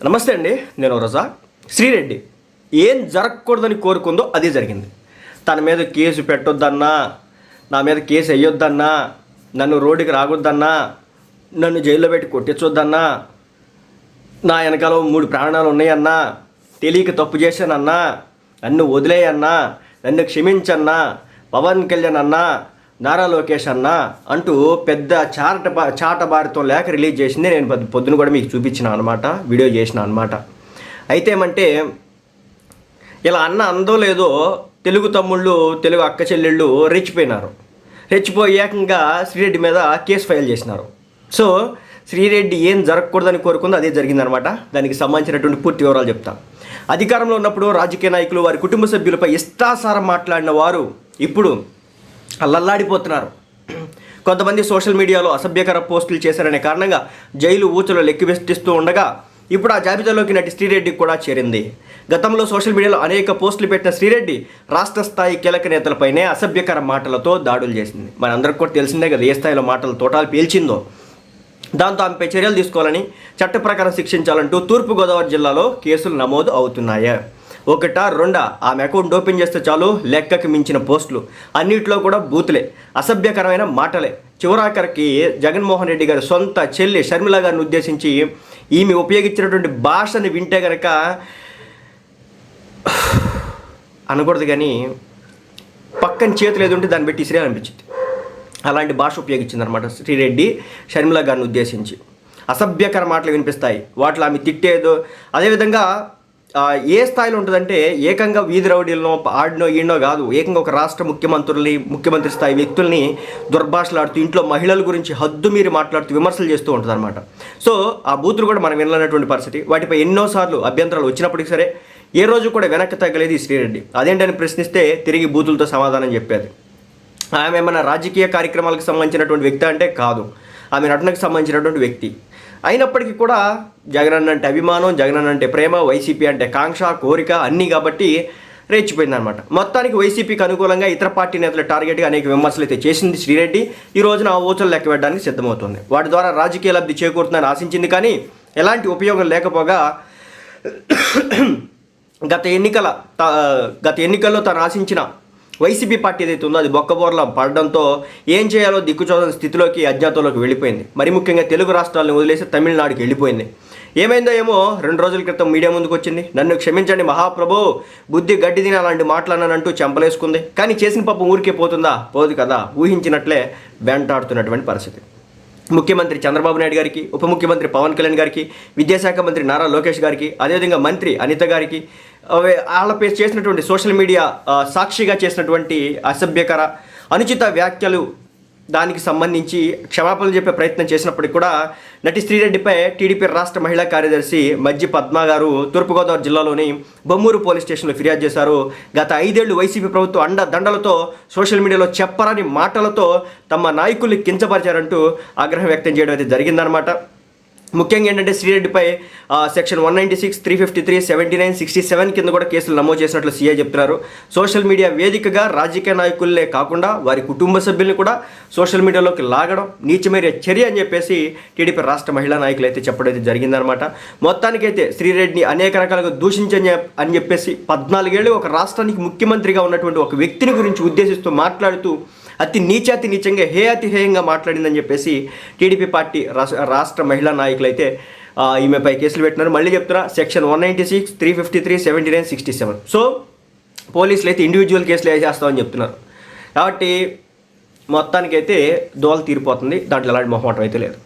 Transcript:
నమస్తే అండి నేను రజా. శ్రీరెడ్డి ఏం జరగకూడదని కోరుకుందో అదే జరిగింది. తన మీద కేసు పెట్టొద్దన్నా నా మీద కేసు వేయొద్దన్నా నన్ను రోడ్డుకి రాగొద్దన్నా నన్ను జైల్లో పెట్టి కొట్టించొద్దన్నా నా వెనకాల మూడు ప్రాణాలు ఉన్నాయన్నా తెలియక తప్పు చేశానన్నా నన్ను వదిలేయన్నా నన్ను క్షమించన్నా పవన్ కళ్యాణ్ అన్నా నారా లోకేష్ అన్న అంటూ పెద్ద చాట బా చాటబారితో లేక రిలీజ్ చేసింది. నేను పొద్దు- పొద్దున కూడా మీకు చూపించిన అనమాట వీడియో చేసిన అనమాట అయితే ఏమంటే ఇలా అన్న అందో లేదో తెలుగు తమ్ముళ్ళు తెలుగు అక్క చెల్లెళ్ళు రెచ్చిపోయినారు. రెచ్చిపోయి ఏకంగా శ్రీరెడ్డి మీద కేసు ఫైల్ చేసినారు. సో శ్రీరెడ్డి ఏం జరగకూడదని కోరుకుందో అదే జరిగిందనమాట దానికి సంబంధించినటువంటి పూర్తి వివరాలు చెప్తాను అధికారంలో ఉన్నప్పుడు రాజకీయ నాయకులు వారి కుటుంబ సభ్యులపై ఇష్టాసారం మాట్లాడిన వారు ఇప్పుడు అల్లల్లాడిపోతున్నారు. కొంతమంది సోషల్ మీడియాలో అసభ్యకర పోస్టులు చేశారనే కారణంగా జైలు ఊచలు లెక్కివెస్టిస్తూ ఉండగా ఇప్పుడు ఆ జాబితాలోకి నటి శ్రీరెడ్డి కూడా చేరింది. గతంలో సోషల్ మీడియాలో అనేక పోస్టులు పెట్టిన శ్రీరెడ్డి రాష్ట్ర స్థాయి కీలక నేతలపైనే అసభ్యకర మాటలతో దాడులు చేసింది. మనందరికి కూడా తెలిసిందే కదా ఏ స్థాయిలో మాటలు తోటాలు పీల్చిందో. దాంతో ఆమెపై చర్యలు తీసుకోవాలని చట్ట ప్రకారం శిక్షించాలంటూ తూర్పుగోదావరి జిల్లాలో కేసులు నమోదు అవుతున్నాయి. ఒకటా రెండా? ఆమె అకౌంట్ ఓపెన్ చేస్తే చాలు లెక్కకి మించిన పోస్టులు. అన్నిట్లో కూడా బూతులే. అసభ్యకరమైన మాటలే. చివరాఖరికి జగన్మోహన్ రెడ్డి గారి సొంత చెల్లి షర్మిల గారిని ఉద్దేశించి ఈమె ఉపయోగించినటువంటి భాషని వింటే గనక అనకూడదు కానీ పక్కన చేతులు ఏది ఉంటే దాన్ని పెట్టి ఇసిరే అనిపించింది అలాంటి భాష ఉపయోగించిందనమాట శ్రీరెడ్డి షర్మిల గారిని ఉద్దేశించి. అసభ్యకర మాటలు వినిపిస్తాయి. వాటిలో ఆమె తిట్టేదో అదేవిధంగా ఏ స్థాయిలో ఉంటుందంటే ఏకంగా వీధి రౌడీలనో ఆడినో ఈడనో కాదు. ఏకంగా ఒక రాష్ట్ర ముఖ్యమంత్రుల్ని ముఖ్యమంత్రి స్థాయి వ్యక్తుల్ని దుర్భాషలాడుతూ ఇంట్లో మహిళల గురించి హద్దు మీరి మాట్లాడుతూ విమర్శలు చేస్తూ ఉంటుంది అనమాట సో ఆ బూతులు కూడా మనం వినలేనటువంటి పరిస్థితి. వాటిపై ఎన్నోసార్లు అభ్యంతరాలు వచ్చినప్పటికీ సరే ఏ రోజు కూడా వెనక్కి తగ్గలేదు ఈ శ్రీరెడ్డి. అదేంటని ప్రశ్నిస్తే తిరిగి బూతులతో సమాధానం చెప్పేది. ఆమె ఏమైనా రాజకీయ కార్యక్రమాలకు సంబంధించినటువంటి వ్యక్తి అంటే కాదు. ఆమె నటనకు సంబంధించినటువంటి వ్యక్తి. అయినప్పటికీ కూడా జగన్ అంటే అభిమానం జగన్ అంటే ప్రేమ వైసీపీ అంటే కాంక్ష కోరిక అన్నీ కాబట్టి రేచిపోయిందనమాట మొత్తానికి వైసీపీకి అనుకూలంగా ఇతర పార్టీ నేతల టార్గెట్గా అనేక విమర్శలు అయితే చేసింది శ్రీరెడ్డి. ఈ రోజున ఆ ఊచలు లెక్క పెట్టడానికి సిద్ధమవుతుంది. వాటి ద్వారా రాజకీయ లబ్ధి చేకూరుతుందని ఆశించింది కానీ ఎలాంటి ఉపయోగం లేకపోగా గత ఎన్నికల త- గత ఎన్నికల్లో తను ఆశించిన వైసీపీ పార్టీ ఏదైతే ఉందో అది బొక్కబోర్ల పడడంతో ఏం చేయాలో దిక్కుచోదని స్థితిలోకి అజ్ఞాతంలోకి వెళ్ళిపోయింది. మరి ముఖ్యంగా తెలుగు రాష్ట్రాలను వదిలేసి తమిళనాడుకి వెళ్ళిపోయింది. ఏమైందో ఏమో రెండు రోజుల క్రితం మీడియా ముందుకు వచ్చింది. నన్ను క్షమించండి మహాప్రభు బుద్ధి గడ్డి తిని అలాంటి మాట్లాడనంటూ చెంపలేసుకుంది. కానీ చేసిన పాపం ఊరికే పోతుందా? పోదు కదా. ఊహించినట్లే వెంటాడుతున్నటువంటి పరిస్థితి. ముఖ్యమంత్రి చంద్రబాబు నాయుడు గారికి ఉప ముఖ్యమంత్రి పవన్ కళ్యాణ్ గారికి విద్యాశాఖ మంత్రి నారా లోకేష్ గారికి అదేవిధంగా మంత్రి అనిత గారికి వాళ్ళ వాళ్ళపై చేసినటువంటి సోషల్ మీడియా సాక్షిగా చేసినటువంటి అసభ్యకర అనుచిత వ్యాఖ్యలు దానికి సంబంధించి క్షమాపణలు చెప్పే ప్రయత్నం చేసినప్పటికీ కూడా నటి శ్రీరెడ్డిపై టీడీపీ రాష్ట్ర మహిళా కార్యదర్శి మజ్జి పద్మ గారు తూర్పుగోదావరి జిల్లాలోని బొమ్మూరు పోలీస్ స్టేషన్లో ఫిర్యాదు చేశారు. గత ఐదేళ్ళు వైసీపీ ప్రభుత్వం అండ దండలతో సోషల్ మీడియాలో చెప్పరని మాటలతో తమ నాయకుల్ని కించపరిచారంటూ ఆగ్రహం వ్యక్తం చేయడం అయితే జరిగిందనమాట ముఖ్యంగా ఏంటంటే శ్రీరెడ్డిపై section one ninety six three fifty three seventy nine sixty seven కింద కూడా కేసులు నమోదు చేసినట్లు సీఐ చెప్తున్నారు. సోషల్ మీడియా వేదికగా రాజకీయ నాయకులే కాకుండా వారి కుటుంబ సభ్యుల్ని కూడా సోషల్ మీడియాలోకి లాగడం నీచమేరే చర్య అని చెప్పేసి టీడీపీ రాష్ట్ర మహిళా నాయకులు అయితే చెప్పడం అయితే జరిగిందనమాట మొత్తానికైతే శ్రీరెడ్డిని అనేక రకాలుగా దూషించని అని చెప్పేసి పద్నాలుగేళ్ళు ఒక రాష్ట్రానికి ముఖ్యమంత్రిగా ఉన్నటువంటి ఒక వ్యక్తిని గురించి ఉద్దేశిస్తూ మాట్లాడుతూ అతి నీచాతి నీచంగా హే అతి హేయంగా మాట్లాడిందని చెప్పేసి టీడీపీ పార్టీ రాష్ట్ర రాష్ట్ర మహిళా నాయకులైతే ఈమెపై కేసులు పెట్టినారు. మళ్ళీ చెప్తున్నా section one ninety six three fifty three seventy nine sixty seven. So పోలీసులు అయితే ఇండివిజువల్ కేసులు వేసేస్తామని చెప్తున్నారు. కాబట్టి మొత్తానికైతే దోల తీరిపోతుంది. దాంట్లో ఎలాంటి మొహమాటం అయితే లేదు.